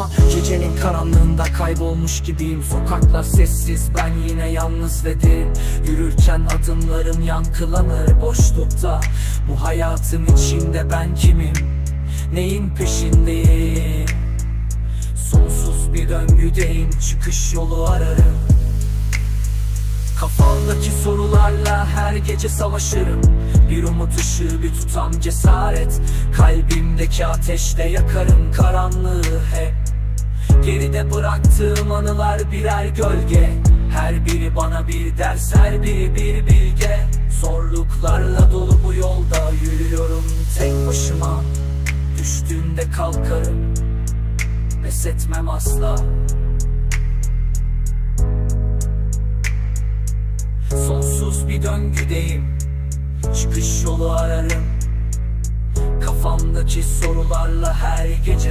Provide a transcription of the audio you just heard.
bakma Gecenin karanlığında kaybolmuş gibiyim. Sokaklar sessiz ben yine yalnız ve derin. Yürürken adımlarım yankılanır boşlukta. Bu hayatım içinde ben kimim? Neyin peşindeyim? Sonsuz bir döngüdeyim. Çıkış yolu ararım. Kafamdaki sorularla her gece savaşırım. Bir umut ışığı bir tutam cesaret. Kalbimdeki ateşle yakarım karanlığı hep Geride bıraktığım anılar birer gölge. Her biri bana bir ders her biri bir bilge. Zorluklarla dolu bu yolda yürüyorum tek başıma. Düştüğümde kalkarım Pes etmem asla. Sonsuz bir döngüdeyim Çıkış yolu ararım. Kafamdaki sorularla her gece